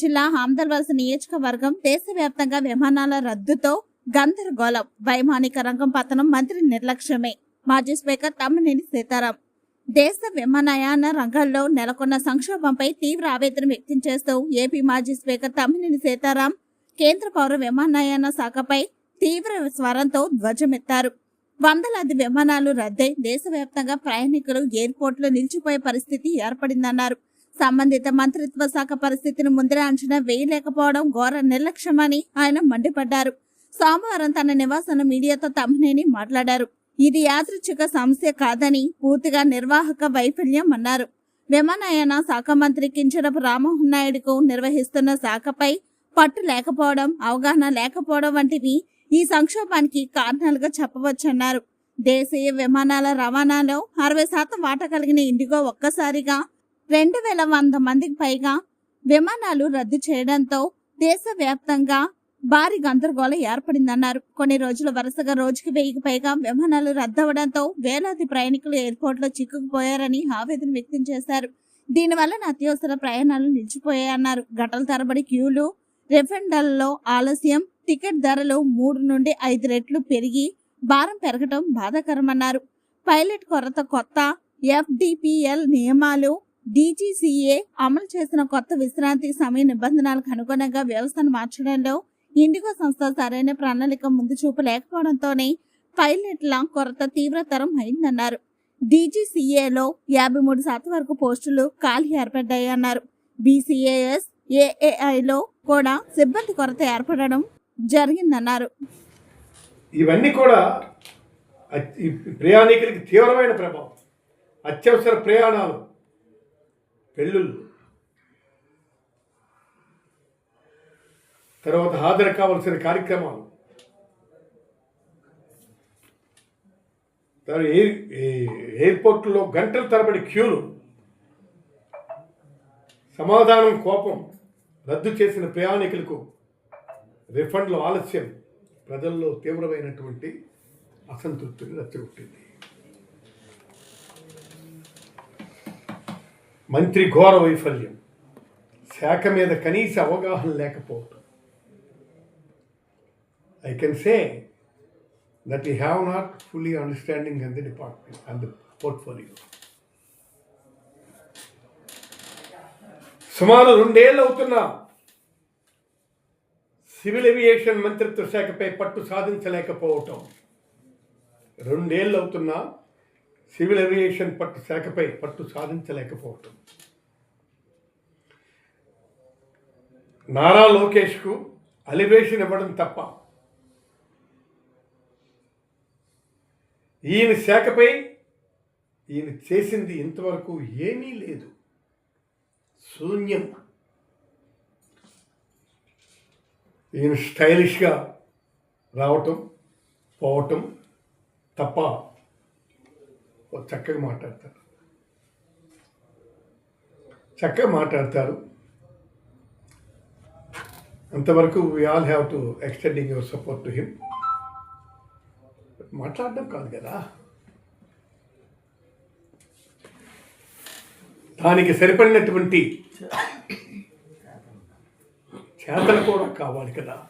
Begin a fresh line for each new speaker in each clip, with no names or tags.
జిల్లా హామ్దల్వలస నియోజకవర్గం దేశవ్యాప్తంగా విమానాల రద్దుతో గందరగోళం. వైమానిక రంగం పతనం మంత్రి నిర్లక్ష్యమే. మాజీ స్పీకర్ తమ్మినేని సీతారాం. దేశ విమానయాన రంగంలో నెలకొన్న సంక్షోభంపై తీవ్ర ఆవేదన వ్యక్తం చేస్తూ ఏపీ మాజీ స్పీకర్ తమ్మినేని సీతారాం కేంద్ర పౌర విమానయాన శాఖపై తీవ్ర స్వరంతో ధ్వజమెత్తారు. వందలాది విమానాలు రద్దై దేశవ్యాప్తంగా ప్రయాణికులు ఎయిర్పోర్టులో నిలిచిపోయే పరిస్థితి ఏర్పడిందన్నారు. సంబంధిత మంత్రిత్వ శాఖ పరిస్థితిని ముందరే అంచనా వేయలేకపోవడం ఘోర నిర్లక్ష్యమని ఆయన మండిపడ్డారు. సోమవారం తన నివాసంలో మీడియాతో తమ్మినేని మాట్లాడారు. ఇది యాదృచ్ఛిక సమస్య కాదని పూర్తిగా నిర్వాహక వైఫల్యం అన్నారు. విమానయాన శాఖ మంత్రి కించరపు రామ్మోహన్ నాయుడుకు నిర్వహిస్తున్న శాఖపై పట్టు లేకపోవడం అవగాహన లేకపోవడం వంటివి ఈ సంక్షోభానికి కారణాలుగా చెప్పవచ్చన్నారు. దేశీయ విమానాల రవాణాలో అరవై శాతం వాటా కలిగిన ఇండిగో ఒక్కసారిగా రెండు వేల వంద మందికి పైగా విమానాలు రద్దు చేయడంతో దేశవ్యాప్తంగా భారీ గందరగోళం ఏర్పడిందన్నారు. కొన్ని రోజులు వరుసగా రోజుకి వెయ్యికి పైగా విమానాలు రద్దవడంతో వేలాది ప్రయాణికులు ఎయిర్పోర్ట్లో చిక్కుకుపోయారని ఆవేదన వ్యక్తం చేశారు. దీనివల్ల అత్యవసర ప్రయాణాలు నిలిచిపోయాయన్నారు. గంటల తరబడి క్యూలు రిఫండల్లో ఆలస్యం టికెట్ ధరలు మూడు నుండి ఐదు రెట్లు పెరిగి భారం పెరగటం బాధాకరమన్నారు. పైలట్ కొరత కొత్త ఎఫ్డిపిఎల్ నియమాలు డీజీసీఏ అమలు చేసిన కొత్త విశ్రాంతి సమయ నిబంధనలకు అనుగుణంగా వ్యవస్థను మార్చడంలో ఇండిగో సంస్థ సరైన ప్రణాళిక ముందు చూపు లేకపోవడంతోనే పైలట్ల కొరత తీవ్రతరం అయిందన్నారు. డీజీసీఏలో యాభై మూడు శాతం వరకు పోస్టులు ఖాళీ ఏర్పడ్డాయన్నారు. బీసీఏఎస్ ఏఏఐలో కూడా సిబ్బంది కొరత ఏర్పడడం జరిగిందన్నారు.
ఇవన్నీ కూడా ప్రయాణికులకి తీవ్రమైన ప్రభావం. అత్యవసర ప్రయాణాలు పెళ్ళిళ్ళు. తర్వాత హాజరు కావాల్సిన కార్యక్రమాలు. తర్వాత ఎయిర్ ఎయిర్పోర్ట్లో గంటల తరబడి క్యూలు. సమాధానం కోపం రద్దు చేసిన ప్రయాణికులకు రిఫండ్లు ఆలస్యం. ప్రజల్లో తీవ్రమైనటువంటి అసంతృప్తిని రచ్చగొట్టింది మంత్రి ఘోర వైఫల్యం. శాఖ మీద కనీస అవగాహన లేకపోవటం. I can say that he have not fully understanding and the department and the portfolio సుమారు రెండేళ్ళు అవుతున్నా సివిల్ ఏవియేషన్ మంత్రిత్వ శాఖపై పట్టు సాధించలేకపోవటం. రెండేళ్ళు అవుతున్నా సివిల్ ఏవియేషన్ పట్టు శాఖపై పట్టు సాధించలేకపోవటం. నారా లోకేష్కు అలివేషన్ ఇవ్వడం తప్ప ఈయన శాఖపై ఈయన చేసింది ఇంతవరకు ఏమీ లేదు. శూన్యం. ఈయన స్టైలిష్గా రావటం పోవటం తప్ప చక్కగా మాట్లాడతారు. చక్కగా మాట్లాడతారు. అంతవరకు we all have to extending your support to him మాట్లాడడం కాదు కదా? దానికి సరిపడినటువంటి చేతలు కూడా కావాలి కదా?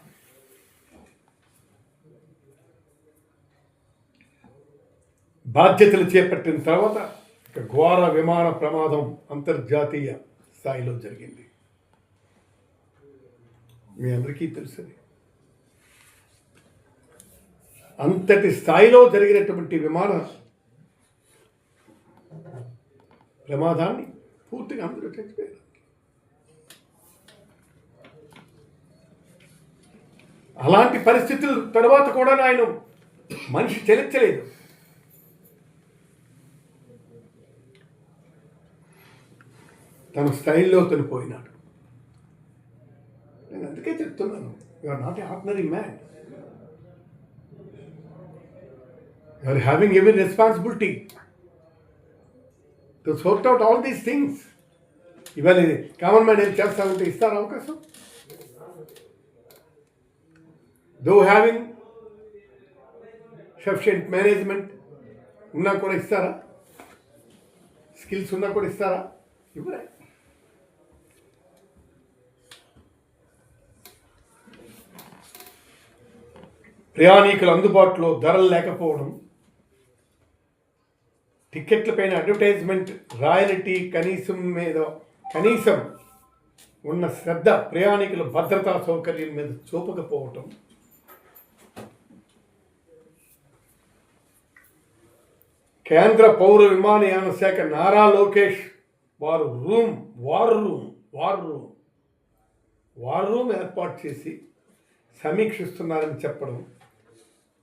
బాధ్యతలు చేపట్టిన తర్వాత ఒక ఘోర విమాన ప్రమాదం అంతర్జాతీయ స్థాయిలో జరిగింది. మీ అందరికీ తెలుసుది. అంతటి స్థాయిలో జరిగినటువంటి విమాన ప్రమాదాన్ని పూర్తిగా అందరూ చచ్చిపోయారు. అలాంటి పరిస్థితుల తర్వాత కూడా ఆయన మనిషి చెలించలేదు. తన స్టైల్లో తను పోయినాడు. నేను అందుకే చెప్తున్నాను you are not a ordinary man you are having every responsibility to sort out all these things ఇవాళ కామన్ మ్యాన్ ఏం చేస్తానంటే ఇస్తారా అవకాశం? దో హ్యావింగ్ సఫిషియంట్ మేనేజ్మెంట్ ఉన్నా కూడా ఇస్తారా? స్కిల్స్ ఉన్నా కూడా ఇస్తారా? ఇవ్వరా. ప్రయాణికులు అందుబాటులో ధరలు లేకపోవడం టిక్కెట్లపైన అడ్వర్టైజ్మెంట్ రాయల్టీ కనీసం మీద కనీసం ఉన్న శ్రద్ధ ప్రయాణికుల భద్రతా సౌకర్యం మీద చూపకపోవటం. కేంద్ర పౌర విమానయాన శాఖ నారా లోకేష్ వారు room war room war room war room ఏర్పాటు చేసి సమీక్షిస్తున్నారని చెప్పడం.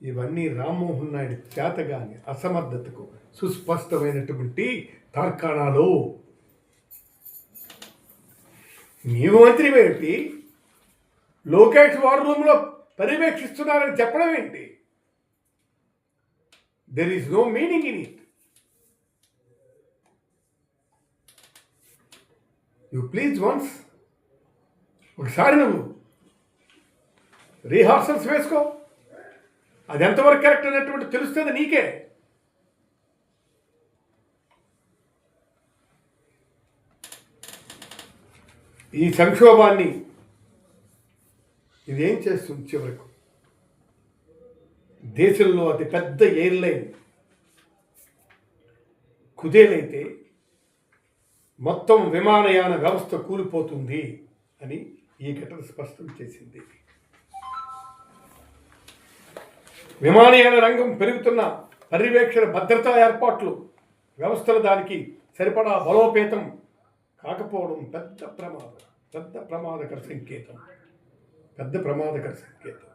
ఇవన్నీ రామ్మోహన్ నాయుడు చేతగాని అసమర్థతకు సుస్పష్టమైనటువంటి తార్కాణాలు. నీవు మంత్రి ఏంటి లోకేష్ వార్ రూమ్లో పర్యవేక్షిస్తున్నారని చెప్పడం ఏంటి? There is no meaning in it you please once ఒకసారి నువ్వు. రిహార్సల్స్ వేసుకో. అది ఎంతవరకు కరెక్ట్ అనేటువంటి తెలుస్తుంది నీకే. ఈ సంక్షోభాన్ని ఇదేం చేస్తుంది చివరకు? దేశంలో అతి పెద్ద ఎయిర్లైన్ కుదేలైతే మొత్తం విమానయాన వ్యవస్థ కూలిపోతుంది అని ఈ ఘటన స్పష్టం చేసింది. విమానయాన రంగం పెరుగుతున్న పర్యవేక్షణ భద్రతా ఏర్పాట్లు వ్యవస్థలు దానికి సరిపడా బలోపేతం కాకపోవడం పెద్ద ప్రమాదం పెద్ద ప్రమాదకర సంకేతం పెద్ద ప్రమాదకర సంకేతం.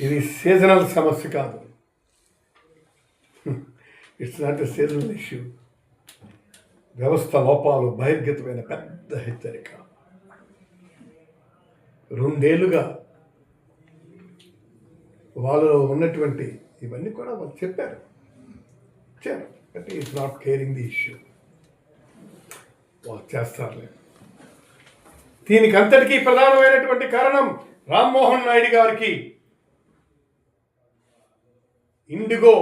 ఇది సీజనల్ సమస్య కాదు. It's not a seasonal issue వ్యవస్థ లోపాలు బహిర్గతమైన పెద్ద హెచ్చరిక. రెండేళ్ళుగా వాళ్ళలో ఉన్నటువంటి ఇవన్నీ కూడా వాళ్ళు చెప్పారు. చెప్పారు. But is not caring the issue వాళ్ళు చేస్తారులే. దీనికి అంతటికీ ప్రధానమైనటువంటి కారణం రామ్మోహన్ నాయుడు గారికి ఇండిగో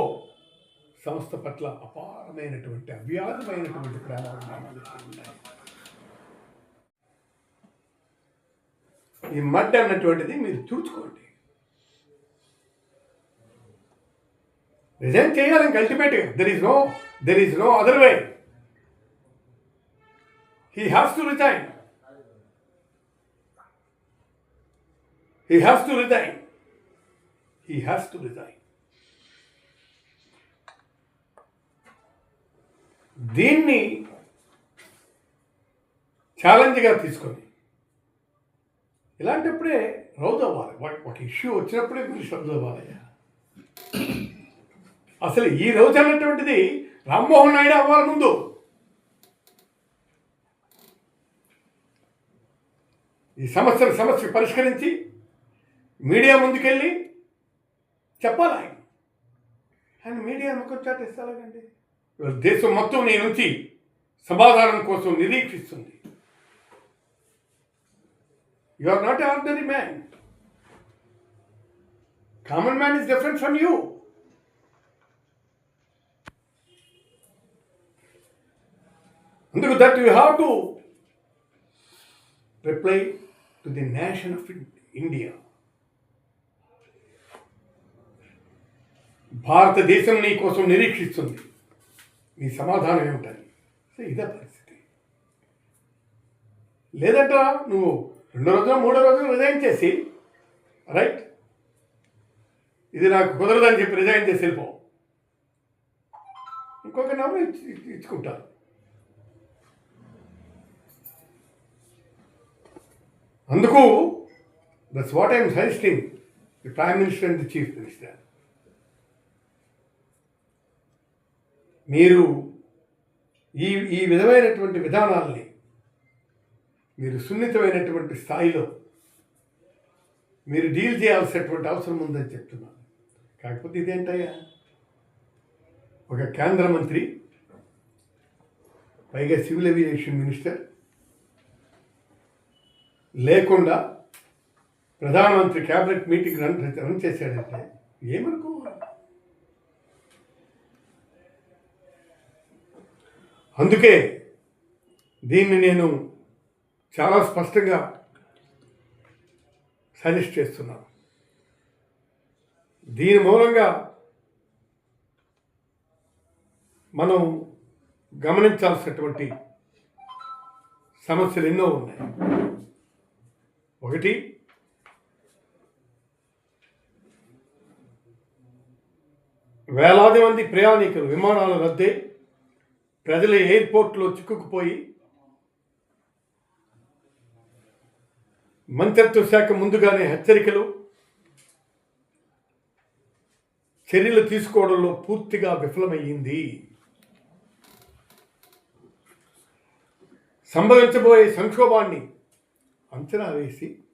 సంస్థ పట్ల అపారమైనటువంటి అవ్యాధమైనటువంటి ప్రేమ ఉన్నాయి. ఈ మడ్ అన్నటువంటిది మీరు తుడుచుకోండి. రిజైన్ చేయాలి? ఇంక అల్టిమేట్గా there is no there is no other way he has to resign he has to resign he has to resign దీన్ని ఛాలెంజ్గా తీసుకొని ఇలాంటప్పుడే రౌజ్ అవ్వాలి ఒక- ఇష్యూ వచ్చినప్పుడే మీరు శ్రద్ధ అవ్వాలయ్యా అసలు ఈ రోజు అన్నటువంటిది రామ్మోహన్ నాయుడు అవ్వాలి ముందు. ఈ సమస్యను సమస్య పరిష్కరించి మీడియా ముందుకెళ్ళి చెప్పాలి ఆయన. ఆయన మీడియా ముఖం చాటేస్తే దేశం మొత్తం నీ నుంచి సమాధానం కోసం నిరీక్షిస్తుంది. You are not ordinary man common man is different from you అందుకు that you have to reply to the nation of India భారతదేశం నీ కోసం నిరీక్షిస్తుంది. నీ సమాధానం ఏమిటని సో ఇదే పరిస్థితి. లేదంట నువ్వు రెండో రోజున మూడో రోజున రిజైన్ చేసి రైట్ ఇది నాకు కుదరదని చెప్పి రిజైన్ చేసి వెళ్ళిపో. ఇంకొక నెంబర్ ఇచ్చి ఇచ్చుకుంటారు. అందుకు that's what I'm suggesting the prime minister and the chief minister మీరు ఈ ఈ విధమైనటువంటి విధానాల్ని మీరు సున్నితమైనటువంటి స్థాయిలో మీరు డీల్ చేయాల్సినటువంటి అవసరం ఉందని చెప్తున్నాను. కాకపోతే ఇదేంటయ్యా? ఒక కేంద్ర మంత్రి పైగా సివిల్ ఏవియేషన్ మినిస్టర్ లేకుండా ప్రధానమంత్రి క్యాబినెట్ మీటింగ్ రన్ రన్ చేశాడంటే ఏమనుకోవాలి? అందుకే దీన్ని నేను చాలా స్పష్టంగా సజెస్ట్ చేస్తున్నాను. దీని మూలంగా మనం గమనించాల్సినటువంటి సమస్యలు ఎన్నో ఉన్నాయి. ఒకటి. వేలాది మంది ప్రయాణికులు విమానాలు రద్దే. ప్రజలు ఎయిర్పోర్ట్లో చిక్కుకుపోయి. మంత్రిత్వ శాఖ ముందుగానే హెచ్చరికలు. చర్యలు తీసుకోవడంలో పూర్తిగా విఫలమయ్యింది. సంభవించబోయే సంక్షోభాన్ని అంచనా వేసి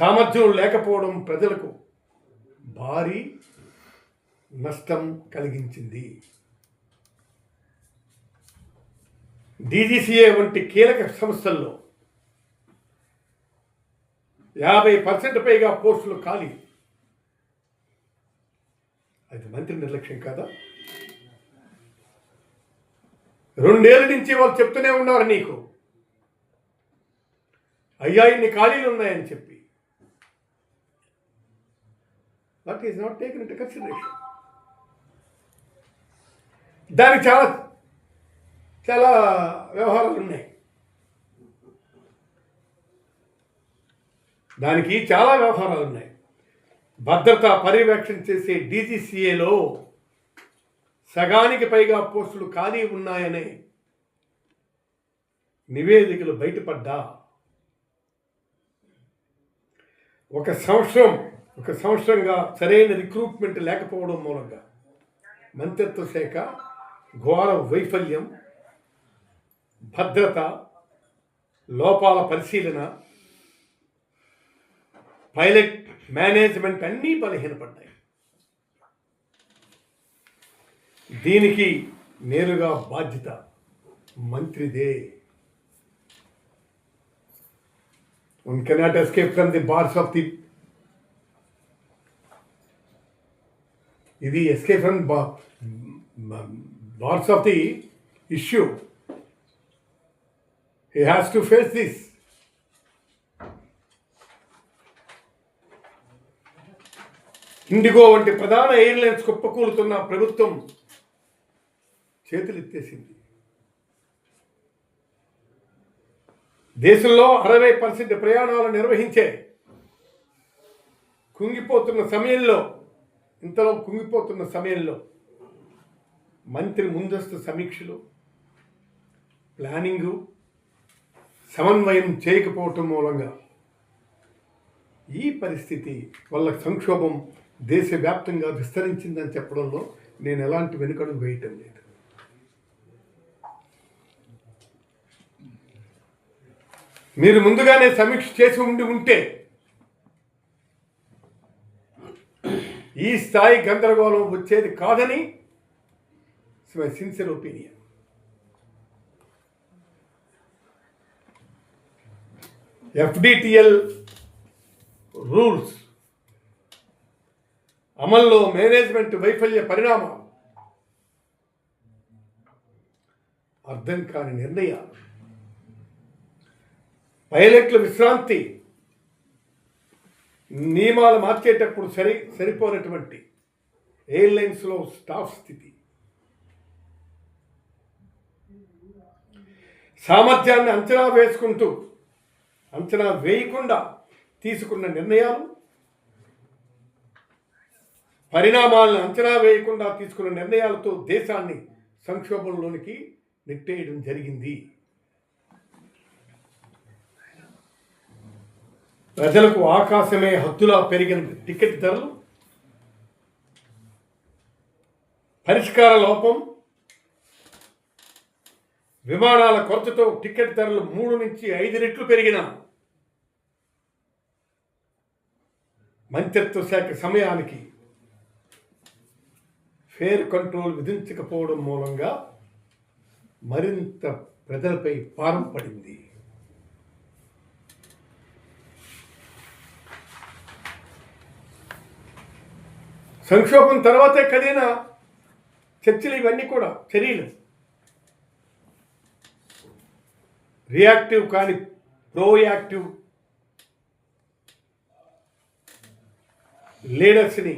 సామర్థ్యం లేకపోవడం ప్రజలకు భారీ నష్టం కలిగించింది. డీజీసీఏ వంటి కీలక సంస్థల్లో యాభై పర్సెంట్ పైగా పోస్టులు ఖాళీ. అది మంత్రి నిర్లక్ష్యం కాదా? రెండేళ్ళ నుంచి వాళ్ళు చెప్తూనే ఉన్నారు నీకు? అయ్యా ఇన్ని ఖాళీలు ఉన్నాయని చెప్పి. That is not taken into consideration దానికి చాలా చాలా వ్యవహారాలు ఉన్నాయి. దానికి చాలా వ్యవహారాలు ఉన్నాయి. భద్రత పర్యవేక్షణ చేసే డీజీసీఏలో సగానికి పైగా పోస్టులు ఖాళీ ఉన్నాయనే నివేదికలు బయటపడ్డా ఒక సంవత్సరం ఒక సంవత్సరంగా సరైన రిక్రూట్మెంట్ లేకపోవడం మూలంగా మంత్రిత్వ శాఖ ఘోర వైఫల్యం భద్రత లోపాల పరిశీలన పైలట్ మేనేజ్మెంట్ అన్నీ బలహీనపడ్డాయి. దీనికి నేరుగా బాధ్యత మంత్రిదే. One cannot escape from the bars of the ఇది escape from bars of the issue he has to face this IndiGo వంటి ప్రధాన ఎయిర్లైన్స్ కుప్పకూలుతున్న ప్రభుత్వం చేతులెత్తేసింది దేశంలో అరవై పర్సెంట్ ప్రయాణాలు నిర్వహించే కుంగిపోతున్న సమయంలో ఇంతలో కుంగిపోతున్న సమయంలో మంత్రి ముందస్తు సమీక్షలు ప్లానింగు సమన్వయం చేయకపోవటం మూలంగా ఈ పరిస్థితి వల్ల సంక్షోభం దేశవ్యాప్తంగా విస్తరించిందని చెప్పడంలో నేను ఎలాంటి వెనుకడుగు వేయటం లేదు. మీరు ముందుగానే సమీక్ష చేసి ఉండి ఉంటే ఈ స్థాయి గందరగోళం వచ్చేది కాదని my sincere opinion. FDTL rules అమల్లో మేనేజ్మెంట్ వైఫల్య పరిణామాలు అర్థం కాని నిర్ణయాలు. పైలట్ల విశ్రాంతి. నియమాలు మార్చేటప్పుడు సరి సరిపోనటువంటి ఎయిర్లైన్స్లో స్టాఫ్ స్థితి. సామర్థ్యాన్ని అంచనా వేసుకుంటూ అంచనా వేయకుండా తీసుకున్న నిర్ణయాలు పరిణామాలను అంచనా వేయకుండా తీసుకున్న నిర్ణయాలతో దేశాన్ని సంక్షోభంలోనికి నెట్టేయడం జరిగింది. ప్రజలకు ఆకాశమే హద్దులా పెరిగిన టికెట్ ధరలు పరిష్కార లోపం విమానాల కొరతతో టికెట్ ధరలు మూడు నుంచి ఐదు రెట్లు పెరిగిన మంత్రిత్వ శాఖ సమయానికి ఫేర్ కంట్రోల్ విధించకపోవడం మూలంగా మరింత ప్రజలపై పారం పడింది. సంక్షోభం తర్వాతే కదైనా చర్చలు ఇవన్నీ కూడా చర్యలు. రియాక్టివ్ కానీ ప్రోయాక్టివ్ లీడర్స్ని